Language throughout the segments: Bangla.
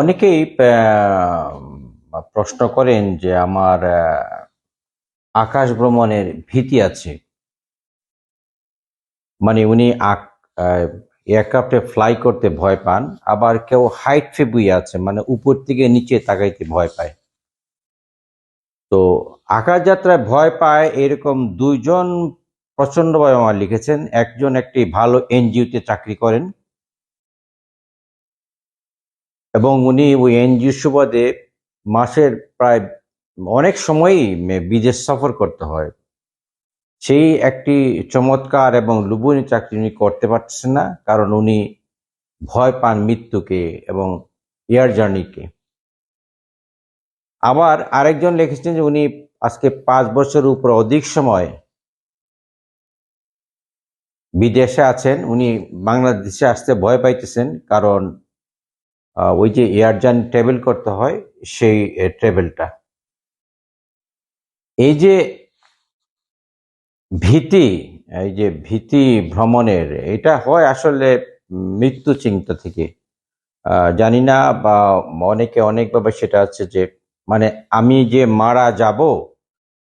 অনেকেই প্রশ্ন করেন যে আমার আকাশ ভ্রমণের ভীতি আছে। মানে উনি এয়ারক্রাফটে ফ্লাই করতে ভয় পান, আবার কেউ হাইট ফেবুই আছে মানে উপর থেকে নিচে তাকাইতে ভয় পায়। তো আকাশ যাত্রায় ভয় পায় এরকম দুইজন প্রচন্ডভাবে আমার লিখেছেন, একজন একটি ভালো এনজিওতে চাকরি করেন এবং উনি ওই এনজিও সুবাদে মাসের প্রায় অনেক সময়ই বিদেশ সফর করতে হয়। সেই একটি চমৎকার এবং লুবনী চাকরি উনি করতে পারছেন না, কারণ উনি ভয় পান মৃত্যুকে এবং এয়ার জার্নিকে। আবার আরেকজন লিখেছেন যে উনি আজকে পাঁচ বছর উপর অধিক সময় বিদেশে আছেন, উনি বাংলাদেশে আসতে ভয় পাইতেছেন, কারণ ওই যে এয়ার জার্নি ট্রাভেল করতে হয়, সেই ট্রেভেলটা এই যে ভীতি, এই যে ভীতি ভ্রমণের, এটা হয় আসলে মৃত্যু চিন্তা থেকে। জানি না, বা অনেকে অনেকভাবে সেটা আছে যে মানে আমি যে মারা যাব,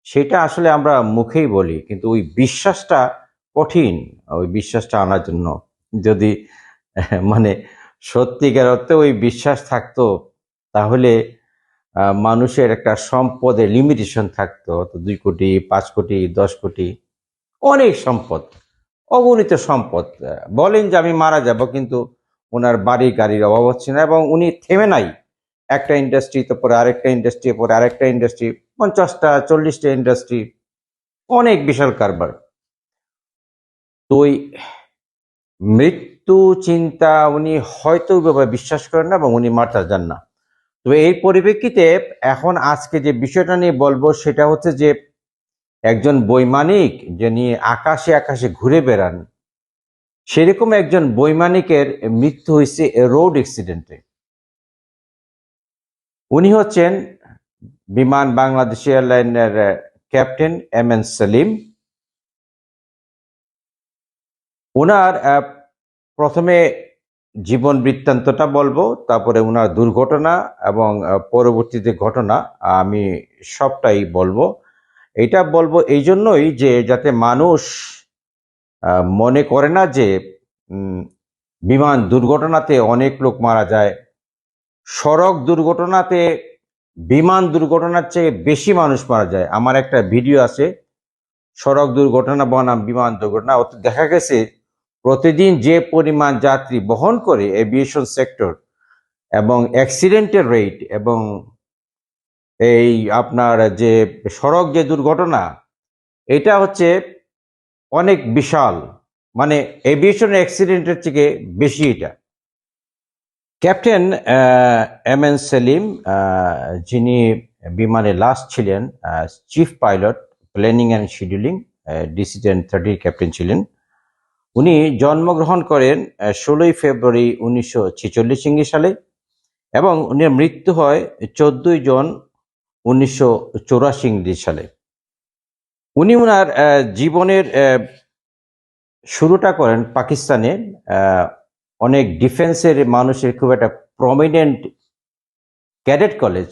সেটা আসলে আমরা মুখেই বলি, কিন্তু ওই বিশ্বাসটা কঠিন, ওই বিশ্বাসটা আনার জন্য। যদি মানে সত্যিকার অর্থে ওই বিশ্বাস থাকতো, তাহলে মানুষের একটা সম্পদের লিমিটেশন থাকতো দুই কোটি, পাঁচ কোটি, দশ কোটি, অনেক সম্পদ, অগণিত সম্পদ। বলেন যে আমি মারা যাব, কিন্তু ওনার বাড়ি গাড়ির অভাব হচ্ছে না এবং উনি থেমে নাই। একটা ইন্ডাস্ট্রি পরে আরেকটা ইন্ডাস্ট্রি পরে আরেকটা ইন্ডাস্ট্রি পঞ্চাশটা, চল্লিশটা ইন্ডাস্ট্রি অনেক বিশাল কারবার। তো ওই মৃত্যু চিন্তা উনি হয়তো বিশ্বাস করেন না এবং উনি মারতে যান না। তবে এই পরিপ্রেক্ষিতে এখন আজকে যে বিষয়টা নিয়ে বলব সেটা হচ্ছে যে একজন বৈমানিক যিনি আকাশে আকাশে ঘুরে বেড়ান, সেরকম একজন বৈমানিকের মৃত্যু হয়েছে রোড অ্যাক্সিডেন্টে। উনি হচ্ছেন বিমান বাংলাদেশ এয়ারলাইনের ক্যাপ্টেন এম এন সেলিম। ওনার প্রথমে জীবন বৃত্তান্তটা বলব, তারপরে ওনার দুর্ঘটনা এবং পরবর্তীতে ঘটনা, আমি সবটাই বলব। এটা বলব এই জন্যই যে যাতে মানুষ মনে করে না যে বিমান দুর্ঘটনাতে অনেক লোক মারা যায়, সড়ক দুর্ঘটনাতে বিমান দুর্ঘটনার চেয়ে বেশি মানুষ মারা যায়। আমার একটা ভিডিও আছে, সড়ক দুর্ঘটনা বনাম বিমান দুর্ঘটনা দেখা গেছে প্রতিদিন যে পরিমাণ যাত্রী বহন করে এভিয়েশন সেক্টর এবং অ্যাক্সিডেন্টের রেট এবং এই আপনার যে সড়ক যে দুর্ঘটনা, এটা হচ্ছে অনেক বিশাল। মানে এভিয়েশন অ্যাক্সিডেন্টের থেকে বেশি এটা। ক্যাপ্টেন এম এন সেলিম যিনি বিমানে লাস্ট ছিলেন chief pilot planning and scheduling ডিসিডেন্ট থার্টির ক্যাপ্টেন ছিলেন। উনি জন্মগ্রহণ করেন ষোলোই ফেব্রুয়ারি উনিশশো ছেচল্লিশ সালে এবং উনার মৃত্যু হয় চোদ্দই জন উনিশশো চৌরাশি সালে। উনি ওনার জীবনের শুরুটা করেন পাকিস্তানে অনেক ডিফেন্সের মানুষের খুব একটা প্রমিনেন্ট ক্যাডেট কলেজ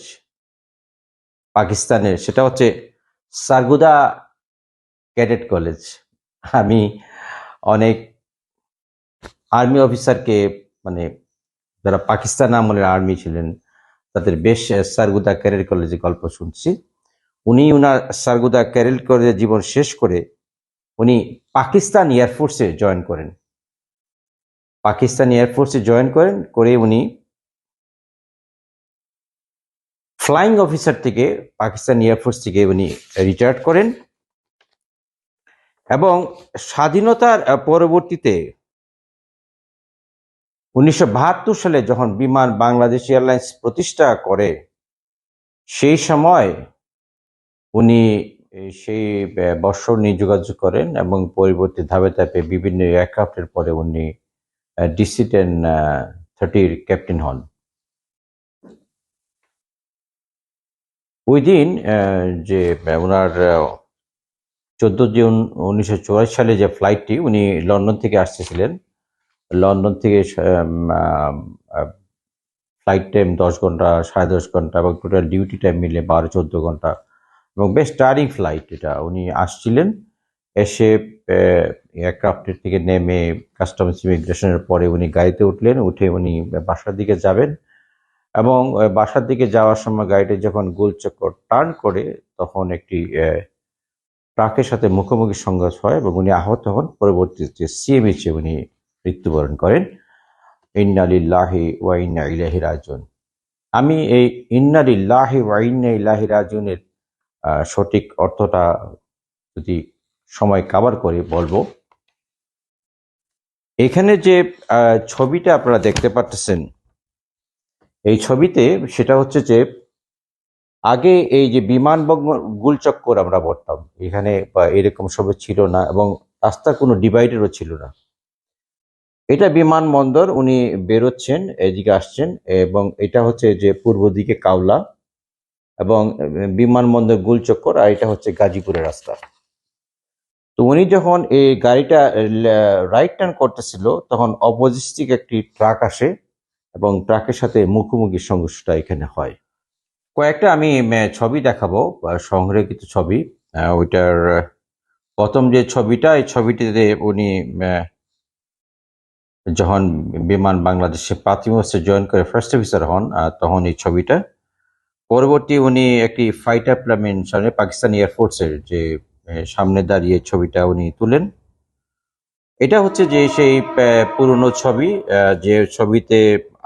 পাকিস্তানের, সেটা হচ্ছে সারগুদা ক্যাডেট কলেজ আমি অনেক আর্মি অফিসারকে মানে যারা পাকিস্তান আমলের আর্মি ছিলেন, তাদের বেশ সারগুদা ক্যাডেট কলেজে গল্প শুনছি। উনি ওনার সারগুদা ক্যাডেট কলেজে জীবন শেষ করে উনি পাকিস্তান এয়ারফোর্সে জয়েন করেন। পাকিস্তান এয়ারফোর্সে জয়েন করেন, করে উনি ফ্লাইং অফিসার থেকে, পাকিস্তান এয়ারফোর্স থেকে উনি রিটায়ার্ড করেন। এবং স্বাধীনতার পরবর্তীতে উনিশশো বাহাত্তর সালে যখন বিমান বাংলাদেশ এয়ারলাইন্স প্রতিষ্ঠা করে, সেই সময় উনি সেই বৎসর নিয়ে যোগাযোগ করেন এবং পরবর্তী ধাপে ধাপে বিভিন্ন এয়ারক্রাফটের পরে উনি ডিসিটেন থার্টির ক্যাপ্টেন হন। ওই দিন যে ওনার চোদ্দ জুন উনিশশো চুরাশি সালে যে ফ্লাইটটি, উনি লন্ডন থেকে আসতেছিলেন। লন্ডন থেকে ফ্লাইট টাইম দশ ঘণ্টা, সাড়ে দশ ঘণ্টা এবং টোটাল ডিউটি টাইম মিলে বারো, চোদ্দ ঘণ্টা। এবং বেশ টায়ারিং ফ্লাইট এটা। উনি আসছিলেন, এসে এয়ারক্রাফটের থেকে নেমে কাস্টমস ইমিগ্রেশনের পরে উনি গাড়িতে উঠলেন, উঠে উনি বাসার দিকে যাবেন এবং বাসার দিকে যাওয়ার সময় গাড়িটি যখন গোলচক্কর টার্ন করে, তখন একটি ট্রাকের সাথে মুখোমুখি সংঘর্ষ হয় এবং উনি আহত হন। পরবর্তীতে সিএমএইচে উনি মৃত্যুবরণ করেন। ইন্নালিল্লাহি ওয়া ইন্না ইলাইহি রাজিউন। আমি এই ইন্নালিল্লাহি ওয়া ইন্না ইলাইহি রাজিউনের সঠিক অর্থটা যদি সময় কাভার করে বলব। এখানে যে ছবিটা আপনারা দেখতে পাচ্ছেন, এই ছবিতে সেটা হচ্ছে যে আগে এই যে বিমানবন্দর, গুলচক্কর আমরা বলতাম এখানে বা এরকম সব ছিল না এবং রাস্তার কোনো ডিভাইডারও ছিল না। এটা বিমানবন্দর, উনি বেরোচ্ছেন, এদিকে আসছেন এবং এটা হচ্ছে যে পূর্ব দিকে কাউলা এবং বিমানবন্দর, গুলচক্কর আর এটা হচ্ছে গাজীপুরের রাস্তা। তো উনি যখন এই গাড়িটা রাইট টার্ন করতেছিল, তখন অপোজিস্টিক একটি ট্রাক আসে এবং ট্রাকের সাথে মুখোমুখি সংঘর্ষটা এখানে হয়। কয়েকটা আমি ছবি দেখাবো সংগ্রহীত ছবি। ওইটার প্রথম যে ছবিটা, এই ছবিটিতে উনি যখন বিমান বাংলাদেশে প্রাথমিক জয়েন করে ফার্স্ট অফিসার হন তখন এই ছবিটা। পরবর্তী উনি একটি ফাইটার প্লেন সামনে পাকিস্তানি এয়ারফোর্সের যে সামনে দাঁড়িয়ে ছবিটা উনি তুলেন। এটা হচ্ছে যে সেই পুরনো ছবি যে ছবিতে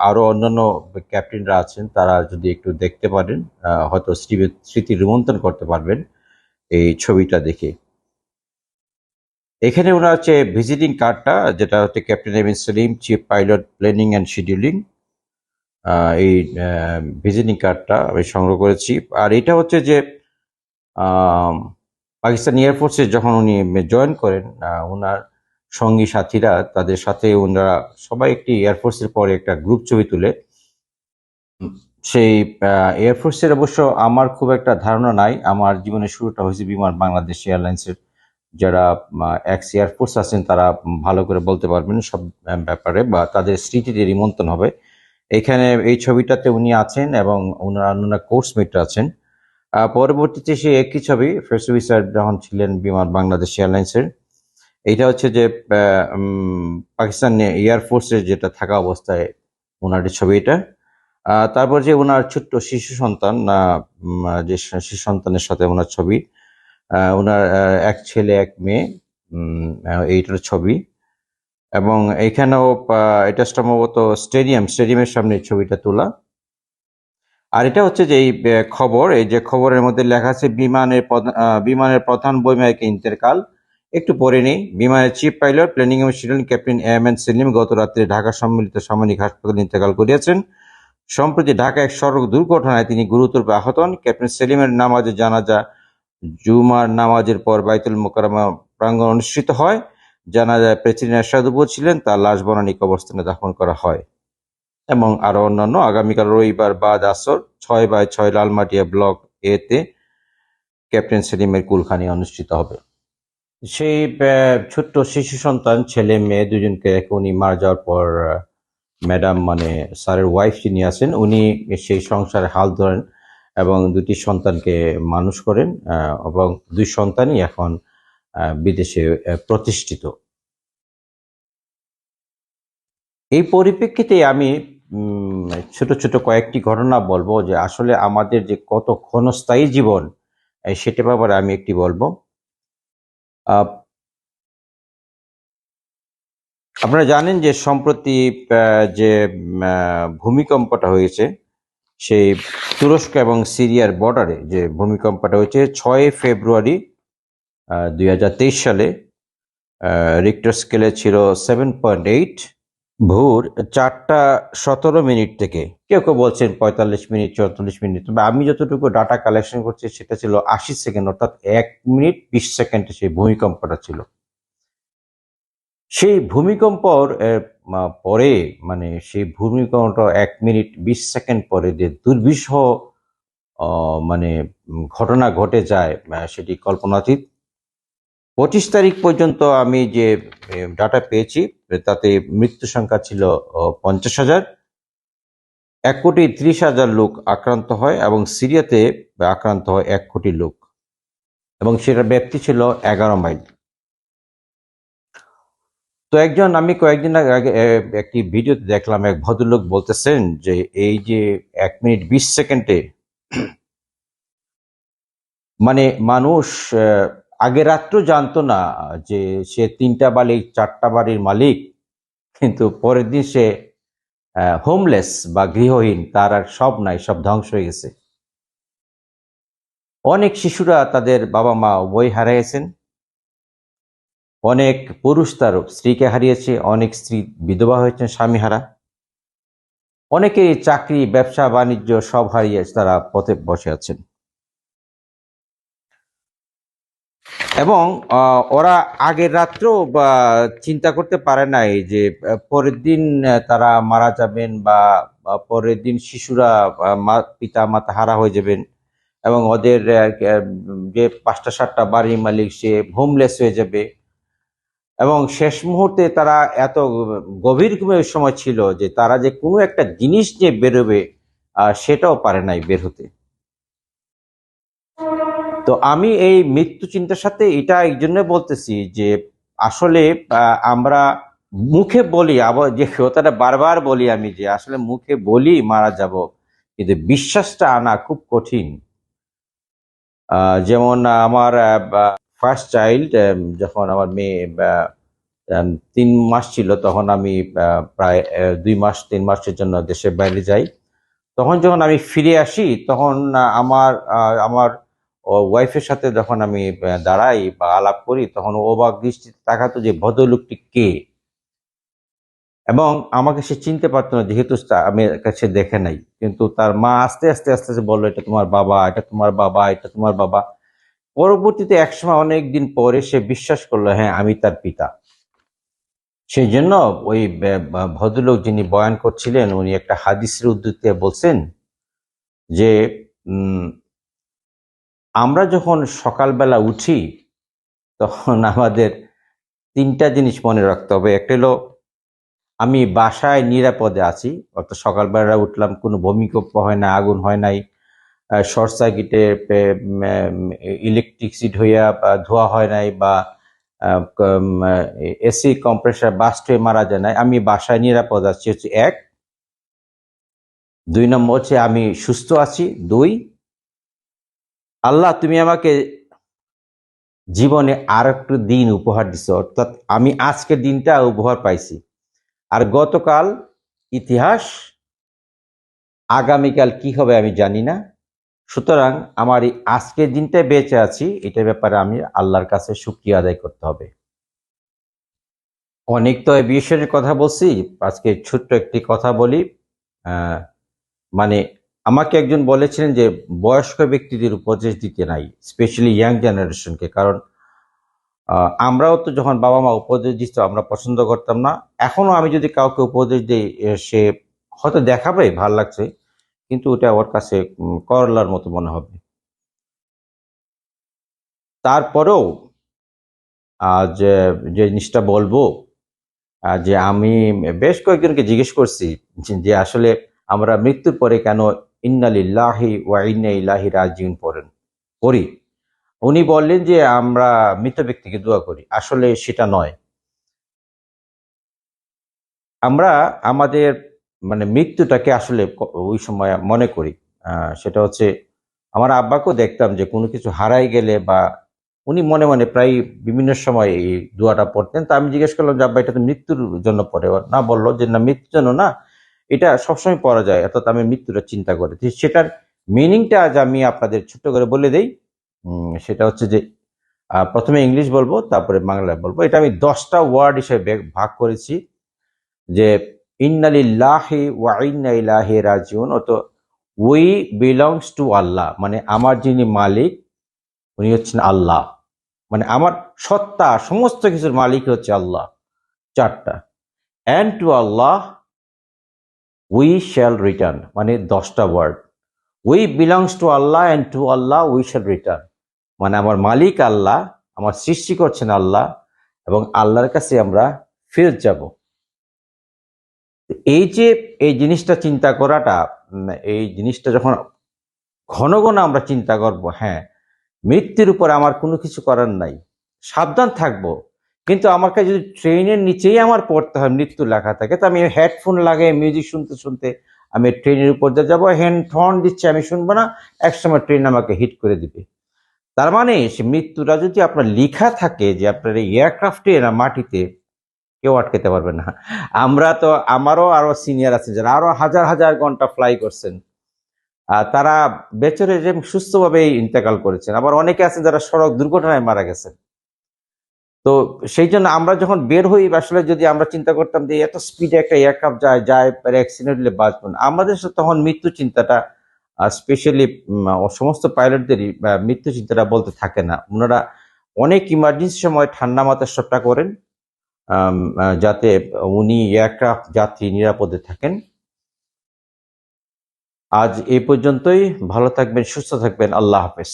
আরও অন্যান্য ক্যাপ্টেনরা আছেন, তারা যদি একটু দেখতে পারেন হয়তো স্মৃতি রোমন্থন করতে পারবেন এই ছবিটা দেখে। এখানে ওনার হচ্ছে ভিজিটিং কার্ডটা যেটা হচ্ছে captain M N Selim chief pilot planning and scheduling এই ভিজিটিং কার্ডটা আমি সংগ্রহ করেছি। আর এটা হচ্ছে যে পাকিস্তান এয়ারফোর্সে যখন উনি জয়েন করেন ওনার সঙ্গী সাথীরা তাদের সাথে ওনারা সবাই একটি এয়ারফোর্সের পরে একটা গ্রুপ ছবি তুলে। সেই এয়ারফোর্সের অবশ্য আমার খুব একটা ধারণা নাই। আমার জীবনের শুরুটা হয়েছে বিমান, বাংলাদেশ এয়ারলাইন্সের যারা এক্স এয়ারফোর্স আছেন তারা ভালো করে বলতে পারবেন সব ব্যাপারে বা তাদের স্মৃতিতে নিমন্ত্রণ হবে। এখানে এই ছবিটাতে উনি আছেন এবং ওনার অন্যান্য কোর্সমেটরা আছেন। পরবর্তীতে সে একই ছবি অফিসার যখন ছিলেন বিমান, বাংলাদেশ এয়ারলাইন্সের এইটা হচ্ছে যে পাকিস্তান এয়ারফোর্সের যেটা থাকা অবস্থায় ওনার ছবি এটা। তারপর যে ওনার ছোট্ট শিশু সন্তান উম, যে শিশু সন্তানের সাথে ওনার ছবি ওনার এক ছেলে এক মেয়ে এইটার ছবি। এবং এইখানেও এটা সম্ভবত স্টেডিয়াম স্টেডিয়ামের সামনে ছবিটা তোলা। আর এটা হচ্ছে যে এই খবর এই যে খবরের মধ্যে লেখা আছে বিমানের বিমানের প্রধান বৈমানিক ইন্তেরকাল একটু পরে নেই। বিমানের চিফ পাইলট, প্ল্যানিং এবং scheduling captain M N Selim গত রাত্রে ঢাকা সম্মিলিত সামরিক হাসপাতালে ইন্তেকাল করিয়াছেন। সম্প্রতি ঢাকা এক সড়ক দুর্ঘটনায় তিনি গুরুতর আহত হন। ক্যাপ্টেন সেলিমের নামাজে জানাজা জুমার নামাজের পর বাইতুল মোকাররমা প্রাঙ্গণ অনুষ্ঠিত হয়। জানাজায় প্রেসিডেন্ট এরশাদ ছিলেন। তার লাশ বনানী কবরস্থানে দাফন করা হয় এবং আরও অন্যান্য আগামীকাল রবিবার বাদ আসর ছয় বাই ছয় লালমাটিয়া ব্লক এতে ক্যাপ্টেন সেলিমের কুলখানি অনুষ্ঠিত হবে। সেই ছোট্ট শিশু সন্তান, ছেলে, মেয়ে দুজনকে রেখে উনি মারা যাওয়ার পর ম্যাডাম মানে স্যারের ওয়াইফ যিনি আছেন, উনি সেই সংসারে হাল ধরেন এবং দুটি সন্তানকে মানুষ করেন এবং দুই সন্তানই এখন বিদেশে প্রতিষ্ঠিত। এই পরিপ্রেক্ষিতে আমি ছোট ছোট কয়েকটি ঘটনা বলব যে আসলে আমাদের যে কত ক্ষণস্থায়ী জীবন সেটা ব্যাপারে আমি একটি বলব। আপনারা জানেন যে সম্প্রতি যে ভূমিকম্পটা হয়েছে, সেই তুরস্ক এবং সিরিয়ার বর্ডারে যে ভূমিকম্পটা হয়েছে, ছয় ফেব্রুয়ারি দুই হাজার তেইশ সালে রিক্টার স্কেলে ছিল সেভেন পয়েন্ট এইট ভোর চারটা সতেরো মিনিট থেকে। কেউ কেউ বলছেন পঁয়তাল্লিশ মিনিট চৌচল্লিশ মিনিট। তবে আমি যতটুকু ডাটা কালেকশন করছি, সেটা ছিল আশি সেকেন্ড অর্থাৎ এক মিনিট বিশ সেকেন্ডে সেই ভূমিকম্পটা ছিল। সেই ভূমিকম্পর পরে মানে সেই ভূমিকম্পটা এক মিনিট বিশ সেকেন্ড পরে যে দুর্বিষহ মানে ঘটনা ঘটে যায় সেটি কল্পনাতীত। পঁচিশ তারিখ পর্যন্ত আমি যে ডাটা পেয়েছি, তাতে মৃত্যু সংখ্যা ছিল পঞ্চাশ হাজার। এক কোটি ত্রিশ হাজার লোক আক্রান্ত হয় এবং সিরিয়াতে আক্রান্ত হয় এক কোটি লোক। এবং সেটার ব্যাপ্তি ছিল এগারো মাইল। তো একজন, আমি কয়েকদিন আগে একটি ভিডিওতে দেখলাম, এক ভদ্রলোক বলতেছেন যে, এই যে এক মিনিট বিশ সেকেন্ডে মানে মানুষ আগে রাত্র জানতো না যে সে তিনটা বাড়ি চারটা বাড়ির মালিক, কিন্তু পরের দিন সে হোমলেস বা গৃহহীন, তার আর সব নাই, সব ধ্বংস হয়ে গেছে। অনেক শিশুরা তাদের বাবা মা বই হারিয়েছেন। অনেক পুরুষ তার স্ত্রীকে হারিয়েছে, অনেক স্ত্রী বিধবা হয়েছেন স্বামী হারা অনেকেই চাকরি, ব্যবসা, বাণিজ্য সব হারিয়ে তারা পথে বসে আছেন। এবং ওরা আগের রাত্রেও চিন্তা করতে পারে নাই যে পরের দিন তারা মারা যাবেন বা পরের দিন শিশুরা পিতা মাতা হারা হয়ে যাবেন এবং ওদের যে পাঁচটা, সাতটা বাড়ির মালিক, সে হোমলেস হয়ে যাবে। এবং শেষ মুহূর্তে তারা এত গভীর ঘুমের সময় ছিল যে, তারা যে কোনো একটা জিনিস নিয়ে বেরোবে সেটাও পারে নাই বের হতে। তো আমি এই মৃত্যু চিন্তার সাথে এটা এই জন্য বলতেছি যে আসলে আমরা মুখে বলি, আবার যে কথাটা বারবার বলি আমি যে আসলে মুখে বলি মারা যাব, কিন্তু বিশ্বাসটা আনা খুব কঠিন। যেমন আমার ফার্স্ট চাইল্ড যখন আমার মেয়ে তিন মাস ছিল, তখন আমি প্রায় দুই মাস, তিন মাসের জন্য দেশের বাইরে যাই। তখন যখন আমি ফিরে আসি, তখন আমার আমার ওয়াইফের সাথে যখন আমি দাঁড়াই বা আলাপ করি, তখন অবাক দৃষ্টিতে তাকাতো যে ভদ্রলোকটি কে। এবং আমাকে সে চিনতে পারতো না, যেহেতু আমি কাছে দেখে নাই। কিন্তু তার মা আস্তে আস্তে আস্তে আস্তে বলল, এটা তোমার বাবা, এটা তোমার বাবা, এটা তোমার বাবা। পরবর্তীতে একসময় অনেক দিন পরে সে বিশ্বাস করল হ্যাঁ আমি তার পিতা। সেই জন্য ওই ভদ্রলোক যিনি বয়ান করছিলেন, উনি একটা হাদিসের উদ্ধৃতি বলছেন যে আমরা যখন সকালবেলা উঠি, তখন আমাদের তিনটা জিনিস মনে রাখতে হবে। একটা হলো, আমি বাসায় নিরাপদে আছি, অর্থাৎ সকালবেলা উঠলাম, কোনো ভূমিকম্প হয় না, আগুন হয় নাই শর্ট সার্কিটে ইলেকট্রিসিটি হইয়া ধোয়া হয় নাই বা এসি কম্প্রেসার বাস্ট হয়ে মারা যায় নাই, আমি বাসায় নিরাপদ আছি। হচ্ছে এক। দুই নম্বর হচ্ছে, আমি সুস্থ আছি। দুই আল্লাহ, তুমি আমাকে জীবনে আর একটু দিন উপহার দিছ, অর্থাৎ আমি আজকের দিনটা উপহার পাইছি। আর গতকাল ইতিহাস, আগামীকাল কি হবে আমি জানি না। সুতরাং আমার এই আজকের দিনটায় বেঁচে আছি, এটার ব্যাপারে আমি আল্লাহর কাছে শুক্রিয়া আদায় করতে হবে। অনেক তো বিষয়ের কথা বলছি, আজকে ছোট্ট একটি কথা বলি মানে আমাকে একজন বলেছিলেন যে বয়স্ক ব্যক্তিদের উপদেশ দিতে নাই স্পেশালি ইয়াং জেনারেশনকে কারণ আমরাও তো যখন বাবা মা উপদেশ দিত, আমরা পছন্দ করতাম না। এখনও আমি যদি কাউকে উপদেশ দিই সে হয়তো দেখাবে, ভালো লাগছে, কিন্তু ওটা ওর কাছে করলার মতো মনে হবে। তারপরেও, আজ যে জিনিসটা বলব যে আমি বেশ কয়েকজনকে জিজ্ঞেস করছি যে আসলে আমরা মৃত্যুর পরে কেন ইন্নালিল্লাহি ওয়া ইন্না ইলাহি রাজিউন পড়েন। পড়ি। উনি বললেন যে, আমরা মৃত ব্যক্তিকে দোয়া করি। আসলে সেটা নয়। আমরা আমাদের মানে মৃত্যুটাকে আসলে ওই সময় মনে করি। সেটা হচ্ছে, আমার আব্বাকেও দেখতাম যে, কোনো কিছু হারাই গেলে বা উনি মনে মনে প্রায় বিভিন্ন সময় এই দোয়াটা পড়তেন। তা আমি জিজ্ঞেস করলাম যে, আব্বা, এটা তো মৃত্যুর জন্য পড়ে। না বলল যে, না, মৃত্যুর জন্য না। এটা সবসময় পড়া যায়, অর্থাৎ আমি মৃত্যুটা চিন্তা করে। সেটার মিনিংটা আজ আমি আপনাদের ছোট্ট করে বলে দেই। সেটা হচ্ছে যে প্রথমে ইংলিশ বলব, তারপরে বাংলায় বলব। এটা আমি দশটা ওয়ার্ড হিসেবে ভাগ করেছি যে, ইন্নালিল্লাহি ওয়া ইন্না রাজিউন অত উই বিলংস টু আল্লাহ। মানে আমার যিনি মালিক, উনি হচ্ছেন আল্লাহ। মানে আমার সত্তা, সমস্ত কিছুর মালিক হচ্ছে আল্লাহ। চারটা। And to Allah we shall return মানে দশটা word we belongs to Allah and to Allah we shall return মানে আমার মালিক আল্লাহ, আমার সৃষ্টি করছেন আল্লাহ এবং আল্লাহর কাছে আমরা ফেরত যাব। এই যে, এই জিনিসটা চিন্তা করাটা এই জিনিসটা যখন ঘন ঘন আমরা চিন্তা করব হ্যাঁ মৃত্যুর উপর আমার কোনো কিছু করার নাই। সাবধান থাকব। কিন্তু আমাকে যদি ট্রেনের নিচেই আমার পড়তে হয় মৃত্যু লেখা থাকে তো আমি হেডফোন লাগিয়ে মিউজিক শুনতে শুনতে আমি ট্রেনের উপর দিয়ে যাব হ্যান্ড হর্ন দিচ্ছে আমি শুনব না একসময় ট্রেন আমাকে হিট করে দিবে। তার মানে সে মৃত্যুটা যদি আপনার লেখা থাকে যে আপনার এই এয়ারক্রাফটে না মাটিতে কেউ আটকাতে পারবে না। আমরা তো আমারও আরও সিনিয়র আছে যারা আরও হাজার হাজার ঘণ্টা ফ্লাই করছেন আহ, তারা বেচরে যে সুস্থভাবে ইন্তেকাল করেছেন। আবার অনেকে আছেন যারা সড়ক দুর্ঘটনায় মারা গেছেন। তো সেই জন্য আমরা যখন বের হই, আসলে যদি আমরা চিন্তা করতাম যে এত স্পিডে একটা এয়ারক্রাফট যায় যায় অ্যাক্সিডেন্ট হলে বাঁচবো না। আমাদের তখন মৃত্যু চিন্তাটা স্পেশালি সমস্ত পাইলটদেরই মৃত্যু চিন্তাটা বলতে থাকে না। ওনারা অনেক ইমার্জেন্সি সময় ঠান্ডা মাথায় সবটা করেন যাতে উনি এয়ারক্রাফট যাত্রী নিরাপদে থাকেন। আজ এই পর্যন্তই। ভালো থাকবেন, সুস্থ থাকবেন। আল্লাহ হাফেজ।